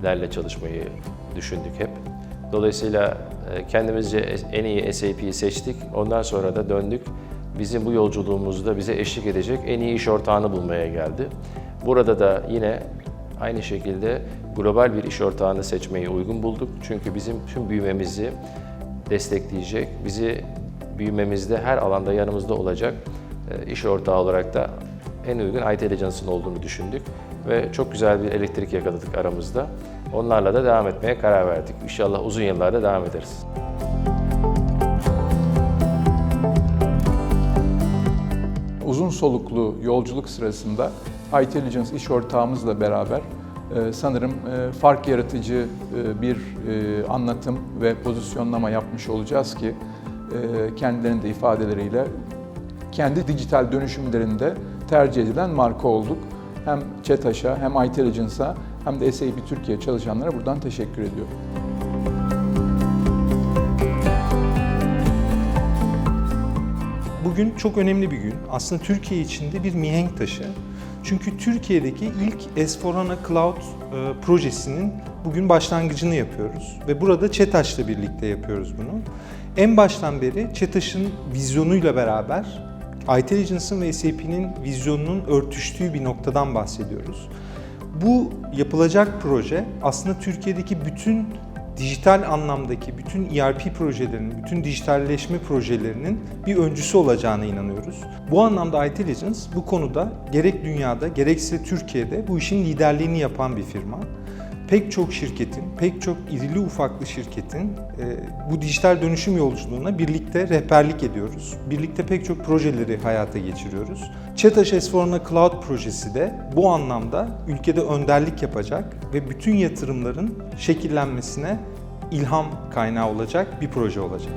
en iyilerle çalışmayı düşündük hep. Dolayısıyla e, kendimizce en iyi SAP'yi seçtik. Ondan sonra da döndük. Bizim bu yolculuğumuzda bize eşlik edecek en iyi iş ortağını bulmaya geldi. Burada da yine aynı şekilde global bir iş ortağını seçmeyi uygun bulduk. Çünkü bizim tüm büyümemizi destekleyecek, bizi büyümemizde her alanda yanımızda olacak e, iş ortağı olarak da en uygun IT Agency'nin olduğunu düşündük ve çok güzel bir elektrik yakaladık aramızda. Onlarla da devam etmeye karar verdik. İnşallah uzun yıllarda devam ederiz. Uzun soluklu yolculuk sırasında iTelligence iş ortağımızla beraber e, sanırım e, fark yaratıcı e, bir anlatım ve pozisyonlama yapmış olacağız ki kendilerinin de ifadeleriyle kendi dijital dönüşümlerinde tercih edilen marka olduk. Hem ÇETAŞ'a hem iTelligence'a hem de SAP Türkiye çalışanlara buradan teşekkür ediyorum. Bugün çok önemli bir gün. Aslında Türkiye içinde bir mihenk taşı. Çünkü Türkiye'deki ilk S4HANA Cloud e, projesinin bugün başlangıcını yapıyoruz. Ve burada ÇETAŞ'la birlikte yapıyoruz bunu. En baştan beri ÇETAŞ'ın vizyonuyla beraber iTelligence'ın ve SAP'nin vizyonunun örtüştüğü bir noktadan bahsediyoruz. Bu yapılacak proje aslında Türkiye'deki bütün dijital anlamdaki bütün ERP projelerinin, bütün dijitalleşme projelerinin bir öncüsü olacağına inanıyoruz. Bu anlamda iTelligence bu konuda gerek dünyada gerekse Türkiye'de bu işin liderliğini yapan bir firma. Pek çok şirketin, pek çok irili ufaklı şirketin e, bu dijital dönüşüm yolculuğuna birlikte rehberlik ediyoruz. Birlikte pek çok projeleri hayata geçiriyoruz. ÇETAŞ S4HANA Cloud projesi de bu anlamda ülkede önderlik yapacak ve bütün yatırımların şekillenmesine ilham kaynağı olacak bir proje olacak.